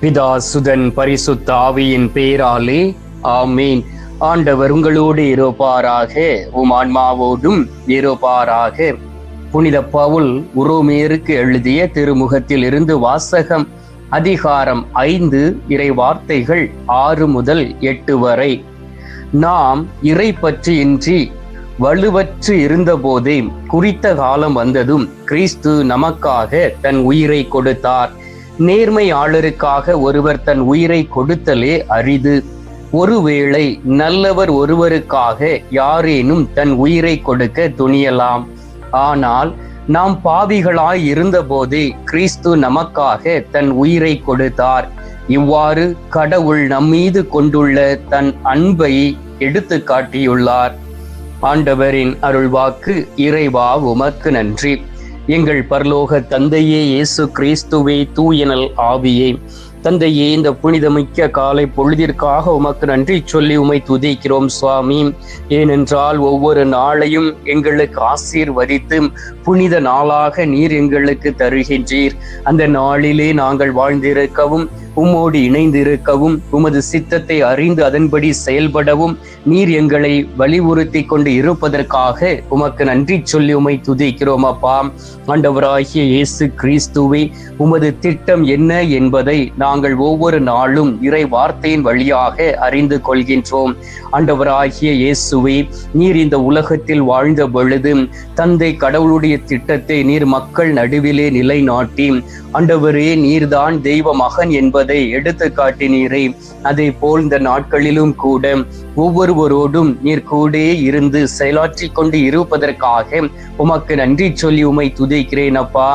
பிதா சுதன் பரிசுத்த ஆவியின் பேராலே ஆமீன். ஆண்டவர் உங்களோடு இருப்பாராக உம் ஆன்மாவோடும் இருப்பாராக. புனித பவுல் உரோமேருக்கு எழுதிய திருமுகத்தில் இருந்து வாசகம் அதிகாரம் ஐந்து இறை வார்த்தைகள் ஆறு முதல் எட்டு வரை. நாம் இறை பற்றியின்றி வலுவற்று இருந்தபோதே குறித்த காலம் வந்ததும் கிறிஸ்து நமக்காக தன் உயிரை கொடுத்தார். நேர்மையாளருக்காக ஒருவர் தன் உயிரை கொடுத்தலே அரிது. ஒருவேளை நல்லவர் ஒருவருக்காக யாரேனும் தன் உயிரை கொடுக்க துணியலாம். ஆனால் நாம் பாவிகளாய் இருந்தபோதே கிறிஸ்து நமக்காக தன் உயிரை கொடுத்தார். இவ்வாறு கடவுள் நம்மீது கொண்டுள்ள தன் அன்பை எடுத்து காட்டியுள்ளார் ஆண்டவரின் அருள்வாக்கு இறைவா உமக்கு நன்றி. எங்கள் பரலோக தந்தையே இயேசு கிறிஸ்துவே தூயனல் ஆவியே. தந்தையே இந்த புனிதமிக்க காலை பொழுதிற்காக உமக்கு நன்றி சொல்லி உமை துதிக்கிறோம் சுவாமி. ஏனென்றால் ஒவ்வொரு நாளையும் எங்களுக்கு ஆசீர்வதித்து புனித நாளாக நீர் எங்களுக்கு தருகின்றீர். அந்த நாளிலே நாங்கள் வாழ்ந்திருக்கவும் உம்மோடு இணைந்திருக்கவும் உமது சித்தத்தை அறிந்து அதன்படி செயல்படவும் நீர் எங்களை வலியுறுத்தி கொண்டு இருப்பதற்காக உமக்கு நன்றி சொல்லி உமை துதிக்கிறோம் அப்பா. ஆண்டவராகிய இயேசு கிறிஸ்துவை உமது திட்டம் என்ன என்பதை நாங்கள் ஒவ்வொரு நாளும் இறை வார்த்தையின் வழியாக அறிந்து கொள்கின்றோம். ஆண்டவராகிய இயேசுவை நீர் இந்த உலகத்தில் வாழ்ந்த பொழுது தந்தை கடவுளுடைய திட்டத்தை நீர் மக்கள் நடுவிலே நிலைநாட்டி ஆண்டவரே நீர்தான் தெய்வ மகன் என்பதை எடுத்து காட்டினீரே அதே போல் இந்த நாட்களிலும் கூட ஒவ்வொருவரோடும் நீர் கூடே இருந்து செயலாற்றி கொண்டு இருப்பதற்காக உமக்கு நன்றி சொல்லி உமை துதிக்கிறேன் அப்பா.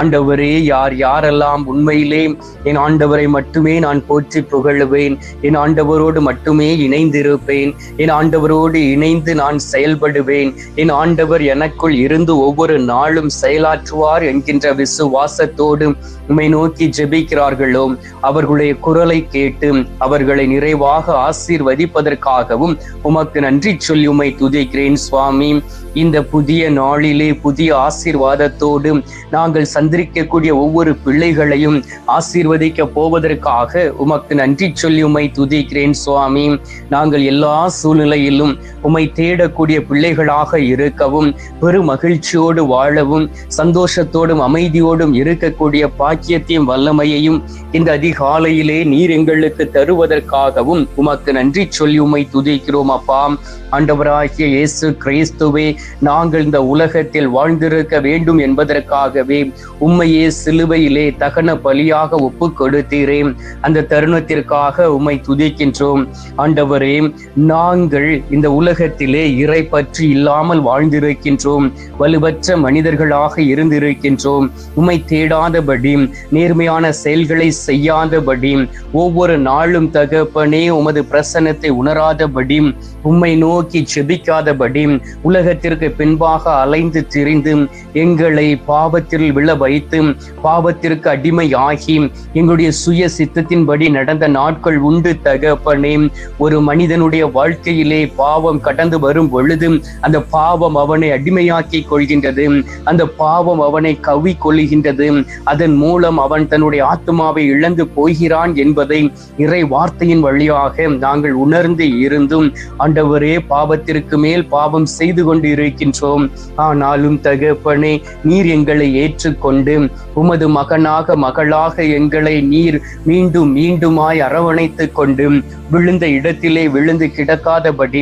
ஆண்டவரே யார் யாரெல்லாம் உண்மையிலே என் ஆண்டவரை மட்டுமே நான் போற்றி புகழுவேன். என் ஆண்டவரோடு மட்டுமே இணைந்திருப்பேன். என் ஆண்டவரோடு இணைந்து நான் செயல்படுவேன். என் ஆண்டவர் எனக்குள் இருந்து ஒவ்வொரு நாளும் செயலாற்றுவார் என்கின்ற விசுவாசத்தோடு உம்மை நோக்கி ஜெபிக்கிறார்களோ அவர்களுடைய குரலை கேட்டு அவர்களை நிறைவாக ஆசீர்வதிப்பதற்காக ஆசீர்வதிப்பதற்காகவும் உமக்கு நன்றி சொல்லி உமை துதிக்கிறேன் சுவாமி. இந்த புதிய நாளிலே புதிய ஆசீர்வாதத்தோடு நாங்கள் சந்திரிக்கக்கூடிய ஒவ்வொரு பிள்ளைகளையும் ஆசீர்வதிக்க போவதற்காக உமக்கு நன்றி சொல்லி உமை துதிக்கிறேன் சுவாமி. நாங்கள் எல்லா சூழ்நிலையிலும் உமை தேடக்கூடிய பிள்ளைகளாக இருக்கவும் பெரு மகிழ்ச்சியோடு வாழவும் சந்தோஷத்தோடும் அமைதியோடும் இருக்கக்கூடிய பாக்கியத்தையும் வல்லமையையும் இந்த அதிகாலையிலே நீர் எங்களுக்கு தருவதற்காகவும் உமக்கு நன்றி சொல்லி உமை துதிக்கிறோம் அப்பா. ஆண்டவராகிய இயேசு கிறிஸ்துவே நாங்கள் இந்த உலகத்தில் வாழ்ந்திருக்க வேண்டும் என்பதற்காகவே உம்மையே சிலுவையிலே தகன பலியாக ஒப்பு கொடுத்தீரே. அந்த தருணத்திற்காக உம்மை துதிக்கின்றோம். ஆண்டவரே நாங்கள் இந்த உலகத்திலே இறை பற்றி இல்லாமல் வாழ்ந்திருக்கின்றோம். வலுவற்ற மனிதர்களாக இருந்திருக்கின்றோம். உம்மை தேடாதபடி நேர்மையான செயல்களை செய்யாதபடி ஒவ்வொரு நாளும் தகப்பனே உமது பிரசன்னத்தை உணராதபடி உம்மை நோக்கி செபிக்காதபடி உலகத்திற்கு பின்பாக அலைந்து திரிந்து எங்களை பாவத்தில் விழ வைத்து பாவத்திற்கு அடிமை ஆகி எங்களுடைய சுய சித்தத்தின்படி நடந்த நாட்கள் உண்டு தகப்பனே. ஒரு மனிதனுடைய வாழ்க்கையிலே பாவம் கடந்து வரும் பொழுது அந்த பாவம் அவனை அடிமையாக்கி கொள்கின்றது. அந்த பாவம் அவனை கவி கொள்கின்றது அதன் மூலம் அவன் தன்னுடைய ஆத்மாவை இழந்து போகிறான் என்பதை இறை வார்த்தையின் வழியாக நாங்கள் உணர்ந்து இருந்தும் ஆண்டவரே பாவத்திற்கு மேல் பாவம் செய்து கொண்டு இருக்கின்றோம் ஆனாலும் தகப்பனே நீர் எங்களை ஏற்றுக்கொண்டு உமது மகனாக மகளாக எங்களை நீர் மீண்டும் மீண்டுமாய் அரவணைத்துக் கொண்டு விழுந்த இடத்திலே விழுந்து கிடக்காதபடி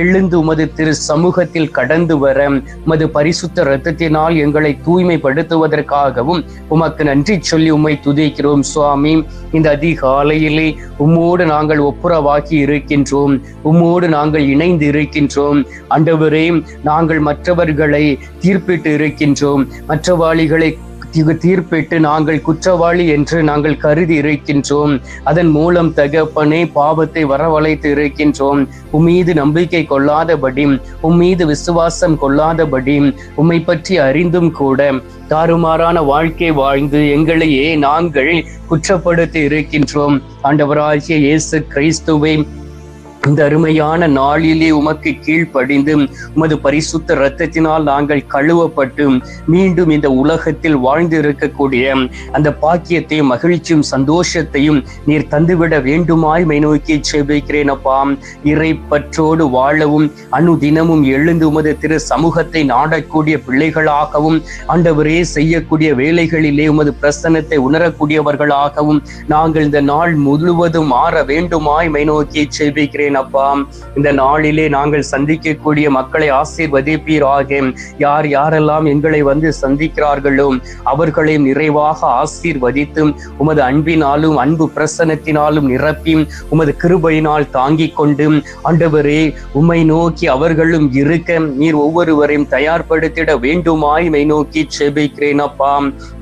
எழுந்து உமது திரு சமூகத்தில் கடந்து வர உமது பரிசுத்த இரத்தத்தினால் எங்களை தூய்மைப்படுத்துவதற்காகவும் உமக்கு நன்றி சொல்லி உம்மை துதிக்கிறோம் சுவாமி. இந்த அதிகாலையிலே உம்மோடு நாங்கள் ஒப்புரவாக்கி இருக்கின்றோம். உம்மோடு நாங்கள் இணைந்து இருக்கின்றோம். அண்டவரே நாங்கள் மற்றவர்களை தீர்ப்பிட்டு இருக்கின்றோம். மற்றவாளிகளை தீர்ப்பிட்டு நாங்கள் குற்றவாளி என்று நாங்கள் கருதி இருக்கின்றோம். அதன் மூலம் தகப்பனே பாவத்தை வரவழைத்து இருக்கின்றோம். உம்மீது நம்பிக்கை கொள்ளாதபடி உம்மீது விசுவாசம் கொள்ளாதபடி உம்மை பற்றி அறிந்தும் கூட தாறுமாறான வாழ்க்கை வாழ்ந்து எங்களையே நாங்கள் குற்றப்படுத்தி இருக்கின்றோம். ஆண்டவராகிய இயேசு கிறிஸ்துவை இந்த அருமையான நாளிலே உமக்கு கீழ்ப்படிந்து உமது பரிசுத்த இரத்தத்தினால் நாங்கள் கழுவப்பட்டு மீண்டும் இந்த உலகத்தில் வாழ்ந்து இருக்கக்கூடிய அந்த பாக்கியத்தையும் மகிழ்ச்சியும் சந்தோஷத்தையும் நீர் தந்துவிட வேண்டுமாய் மை நோக்கி செபிக்கிறேன் அப்பா. இறை பற்றோடு வாழவும் அனுதினமும் எழுந்து உமது திரு சமூகத்தை நாடக்கூடிய பிள்ளைகளாகவும் ஆண்டவரே செய்யக்கூடிய வேலைகளிலே உமது பிரசனத்தை உணரக்கூடியவர்களாகவும் நாங்கள் இந்த நாள் முழுவதும் மாற வேண்டுமாய் மை நோக்கி செபிக்கிறேன் அப்பா இந்த நாளிலே நாங்கள் சந்திக்கக்கூடிய மக்களை ஆசீர்வதிப்பீராக. யார் யாரெல்லாம் எங்களை வந்து சந்திக்கிறார்களோ அவர்களையும் நிறைவாக ஆசீர்வதித்து உமது அன்பினாலும் அன்பு பிரசனத்தினாலும் நிரப்பி உமது கிருபையினால் தாங்கிக் கொண்டு ஆண்டவரே உம்மை நோக்கி அவர்களும் இருக்க நீர் ஒவ்வொருவரையும் தயார்படுத்திட வேண்டுமாய் மை நோக்கி செபிக்கிறேன் அப்பா.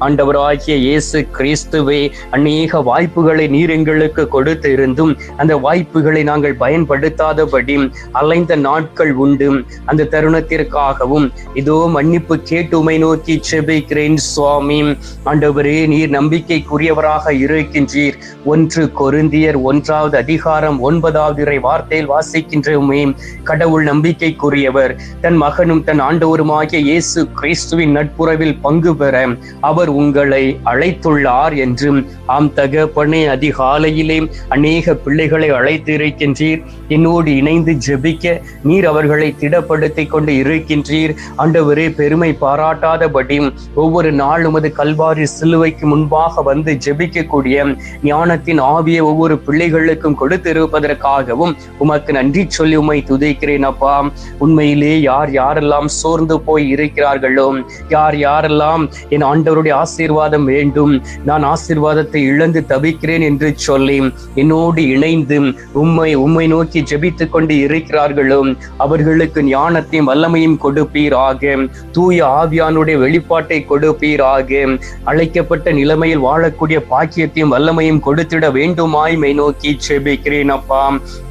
ஆண்டவராகிய இயேசு கிறிஸ்துவே அநேக வாய்ப்புகளை நீர் எங்களுக்கு கொடுத்து இருந்தும் அந்த வாய்ப்புகளை நாங்கள் பயன் படுத்தாதபடி அலைந்த நாட்கள் உண்டு. அந்த தருணத்திற்காகவும் இதோ மன்னிப்பு கேட்டு உமை நோக்கி செபிக்கிறேன் சுவாமி. ஆண்டவரே நீர் நம்பிக்கைக்குரியவராக இருக்கின்றீர். ஒன்று கொருந்தியர் ஒன்றாவது அதிகாரம் ஒன்பதாவது இறை வார்த்தையில் வாசிக்கின்றோமே. கடவுள் நம்பிக்கைக்குரியவர். தன் மகனும் தன் ஆண்டவருமாகிய இயேசு கிறிஸ்துவின் நட்புறவில் பங்கு பெற அவர் உங்களை அழைத்துள்ளார் என்றும் ஆம் தகப்பனே அதிகாலையிலே அநேக பிள்ளைகளை அழைத்து இருக்கின்றீர் என்னோடு இணைந்து ஜெபிக்க நீர் அவர்களை திடப்படுத்தி கொண்டு இருக்கின்றீர். ஆண்டவரே பெருமை பாராட்டாதபடி ஒவ்வொரு நாள் உமது கல்வாரி சிலுவைக்கு முன்பாக வந்து ஜெபிக்கக்கூடிய ஞானத்தின் ஆவியை ஒவ்வொரு பிள்ளைகளுக்கும் கொடுத்திருப்பதற்காகவும் உமக்கு நன்றி சொல்லி உமை துதைக்கிறேன் அப்பா. உண்மையிலே யார் யாரெல்லாம் சோர்ந்து போய் இருக்கிறார்களோ யார் யாரெல்லாம் என் ஆண்டவருடைய ஆசீர்வாதம் வேண்டும் நான் ஆசீர்வாதத்தை இழந்து தவிக்கிறேன் என்று சொல்லி என்னோடு இணைந்து உம்மை உம்மை நோக்கி ஜெபித்துக் கொண்டு இருக்கிறார்களோ அவர்களுக்கு ஞானத்தையும் வல்லமையும் கொடுப்பீராக. தூய ஆவியானுடைய வெளிப்பாட்டை கொடுப்பீராக. அழைக்கப்பட்ட நிலைமையில் வாழக்கூடிய பாக்கியத்தையும் வல்லமையும் கொடுத்திட வேண்டுமாய் மை நோக்கி ஜெபிக்கிறேன் அப்பா.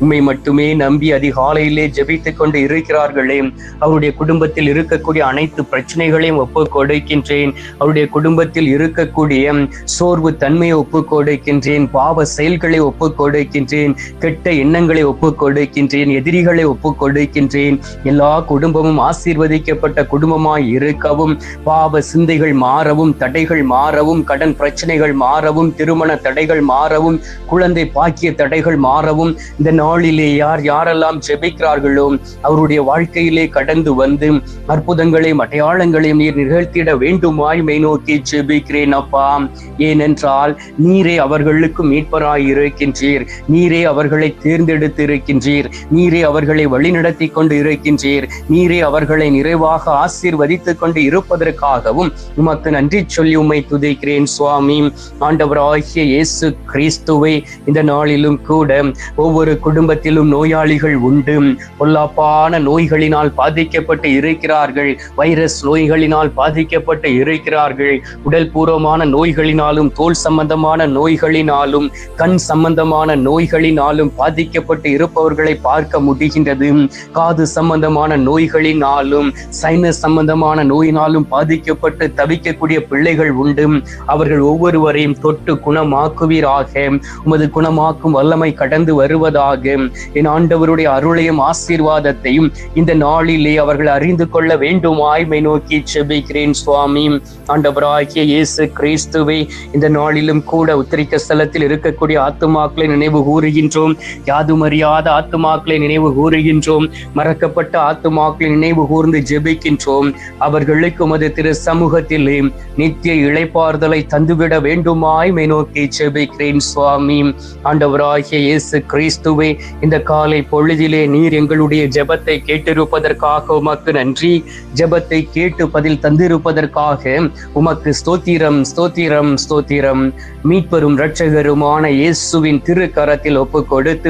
உண்மை மட்டுமே நம்பி அதிகாலையிலே ஜெபித்துக் கொண்டு இருக்கிறார்களே. அவருடைய குடும்பத்தில் இருக்கக்கூடிய அனைத்து பிரச்சனைகளையும் ஒப்பு கொடுக்கின்றேன் அவருடைய குடும்பத்தில் இருக்கக்கூடிய சோர்வு தன்மையை ஒப்பு கொடுக்கின்றேன் பாவ செயல்களை ஒப்பு கொடுக்கின்றேன் கெட்ட எண்ணங்களை ஒப்பு கொடுக்கின்றேன் எதிரிகளை ஒப்பு கொடுக்கின்றேன் எல்லா குடும்பமும் ஆசீர்வதிக்கப்பட்ட குடும்பமாய் இருக்கவும் பாவ சிந்தைகள் மாறவும் தடைகள் மாறவும் கடன் பிரச்சனைகள் மாறவும் திருமண தடைகள் மாறவும் குழந்தை பாக்கிய தடைகள் மாறவும் இந்த நாளிலே யார் யாரெல்லாம் ஜெபிக்கிறார்களோ அவருடைய வாழ்க்கையிலே கடந்து வந்து அற்புதங்களையும் அடையாளங்களையும் நீர் நிகழ்த்திட வேண்டுமாய் மை நோக்கி ஜெபிக்கிறேன் அப்பா. ஏனென்றால் நீரே அவர்களுக்கு மீட்பராய் இருக்கின்றீர் நீரே அவர்களை தேர்ந்தெடுத்து இருக்கின்றீர் நீரே அவர்களை வழிநடத்தி கொண்டு இருக்கின்றீர். நீரே அவர்களை நிறைவாக ஆசீர்வதித்துக் கொண்டு இருப்பதற்காகவும் உமக்கு நன்றி சொல்லி உம்மை துதிக்கிறேன் சுவாமி. ஆண்டவராகிய இயேசு கிறிஸ்துவை இந்த நாளிலும் கூட ஒவ்வொரு குடும்பத்திலும் நோயாளிகள் உண்டு. பொல்லாப்பான நோய்களினால் பாதிக்கப்பட்டு இருக்கிறார்கள். வைரஸ் நோய்களினால் பாதிக்கப்பட்டு இருக்கிறார்கள். உடல் பூர்வமான நோய்களினாலும் தோல் சம்பந்தமான நோய்களினாலும் கண் சம்பந்தமான நோய்களினாலும் பாதிக்கப்பட்டு இருப்பவர்களை பார்க்க முடிகின்றது காது சம்பந்தமான நோய்களினாலும் சைனஸ் சம்பந்தமான நோயினாலும் பாதிக்கப்பட்டு தவிக்கக்கூடிய பிள்ளைகள் உண்டு அவர்கள் ஒவ்வொருவரையும் தொட்டு குணமாக்குவீராக. உமது குணமாக்கும் வல்லமை கடந்து வருவதாக. என் ஆண்டவருடைய அருளையும் ஆசீர்வாதத்தையும் இந்த நாளிலே அவர்கள் அறிந்து கொள்ள வேண்டுமாய்மை நோக்கி செபிக்கிறேன் சுவாமி. ஆண்டவராகிய இயேசு கிறிஸ்துவை இந்த நாளிலும் கூட உத்திரிக்க ஸ்தலத்தில் இருக்கக்கூடிய ஆத்துமாக்களை நினைவு கூறுகின்றோம். யாதும் முடியாத ஆத்துமாக்களை நினைவு கூறுகின்றோம். மறக்கப்பட்ட ஆத்துமாக்களை நினைவு கூர்ந்து ஜெபிக்கின்றோம். அவர்களுக்கு உமது திரு சமூகத்திலே நித்திய இழைப்பார்தலை தந்துவிட வேண்டுமாய் மை நோக்கி ஜெபிக்கிறேன் சுவாமி. ஆண்டவராகிய இயேசு கிறிஸ்துவே இந்த காலை பொழுதிலே நீர் எங்களுடைய ஜெபத்தை கேட்டிருப்பதற்காக உமக்கு நன்றி. ஜெபத்தை கேட்டு பதில் தந்திருப்பதற்காக உமக்கு ஸ்தோத்திரம் ஸ்தோத்திரம் ஸ்தோத்திரம். மீட்பரும் இரட்சகருமான இயேசுவின் திருக்கரத்தில் ஒப்பு கொடுத்து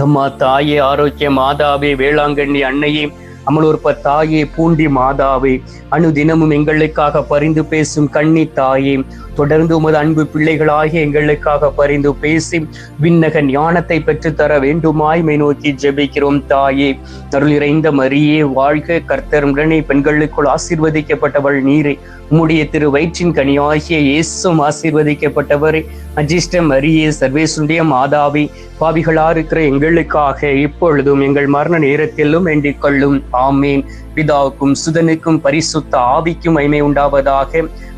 அம்மா தாயே ஆரோக்கிய மாதாவே வேளாங்கண்ணி அன்னையே அமலோற்ப தாயே பூண்டி மாதாவே அணுதினமும் எங்களுக்காக பரிந்து பேசும் கண்ணி தாயே தொடர்ந்து உமது அன்பு பிள்ளைகளாகிய எங்களுக்காக பரிந்து பேசி விண்ணக ஞானத்தை பெற்றுத்தர வேண்டுமாய் மை நோக்கி ஜெபிக்கிறோம் தாயே. அருள் இறைந்த மரியே வாழ்க கர்த்தர் உடனே பெண்களுக்குள் ஆசீர்வதிக்கப்பட்டவள் நீரே. உம்முடைய திரு வயிற்றின் கனியாகிய இயேசும் ஆசீர்வதிக்கப்பட்டவரே. அஜிஷ்ட மரியே சர்வேசுடைய மாதாவி பாவிகளா இருக்கிற எங்களுக்காக இப்பொழுதும் எங்கள் மரண நேரத்திலும் வேண்டிக் கொள்ளும். ஆமேன். பிதாவுக்கும் சுதனுக்கும் பரிசுத்த ஆவிக்கும் மைமை உண்டாவதாக.